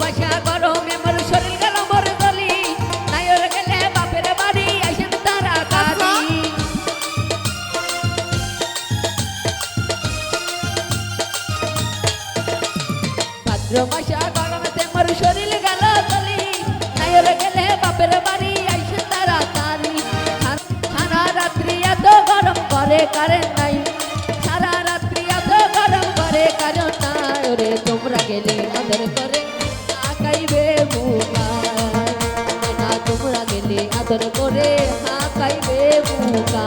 বাসা গরমে মর শরীর গেল মর গলি। নায়র গেলে বাপের বাড়ি আসেন তারা কারি ভাদ্র বাসা গরমেতে মর শরীর গেল গলি। নায়র গেলে বাপের বাড়ি আসেন তারা কারি সারা রাত্রি এত গরম করে কারেন্ট নাই। সারা রাত্রি এত গরম করে কারণ না তোমরা গেলে আদর করে। আদর করে হাঁকাইবে মুখা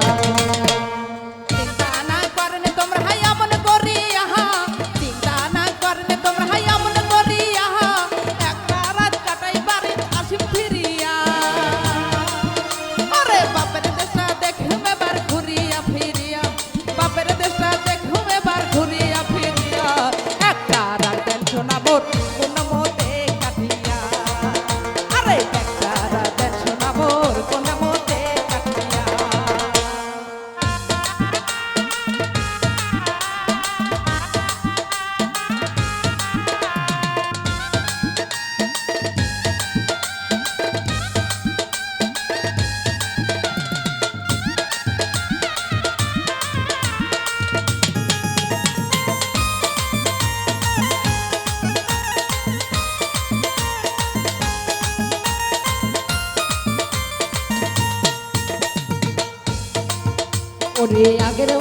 ওরে আগের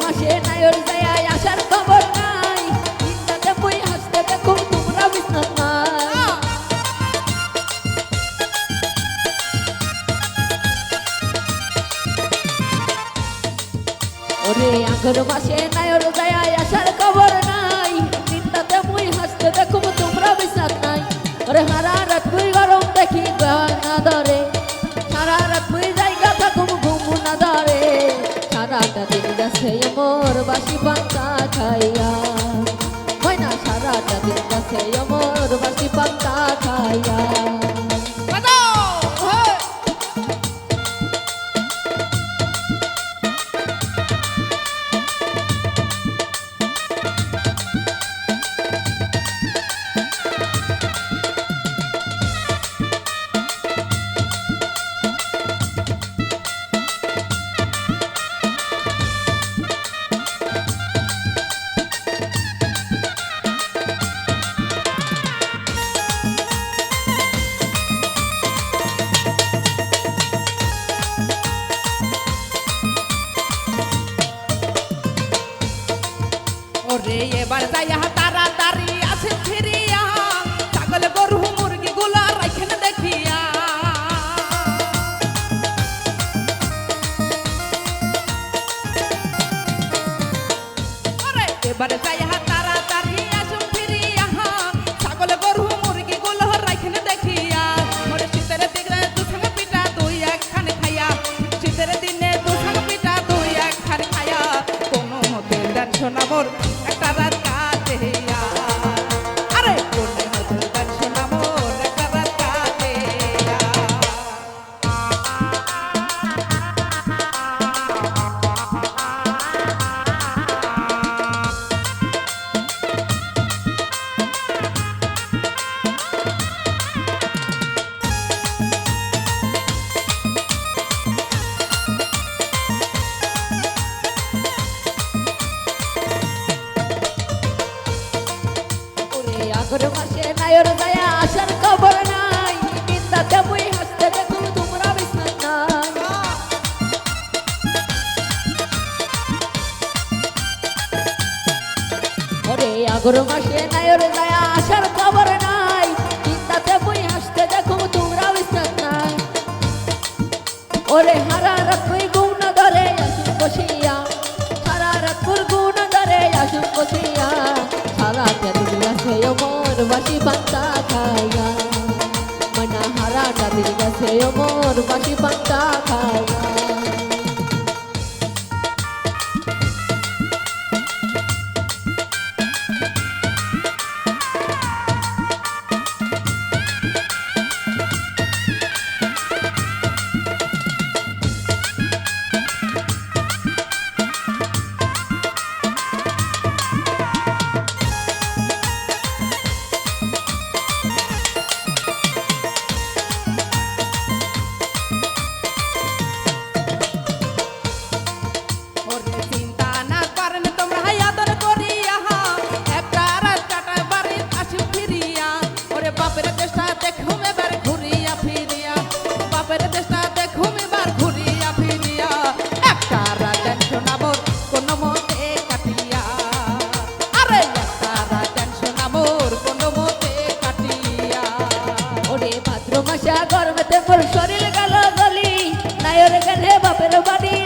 ভাগর মাসে নায়র যায়, আসার খবর নাই। চিন্তাতে বই আসতে দেখো তোমরাও স্থান নাই। ওরে হারা রাত্রি গুণ ধরে আসুন বসিয়া সারা রাত্র গুণ ধরে আসুন বসিয়া। সারা চাদুরি আছে অমর বাসি পান্তা খাইয়া। মনা হারা চাদুরি আছে অমর বাসি পান্তা খাইয়া। বাপের গানে বাপের বাড়ি।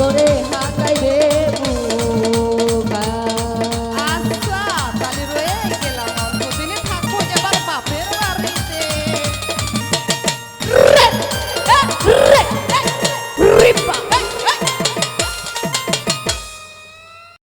করে হাত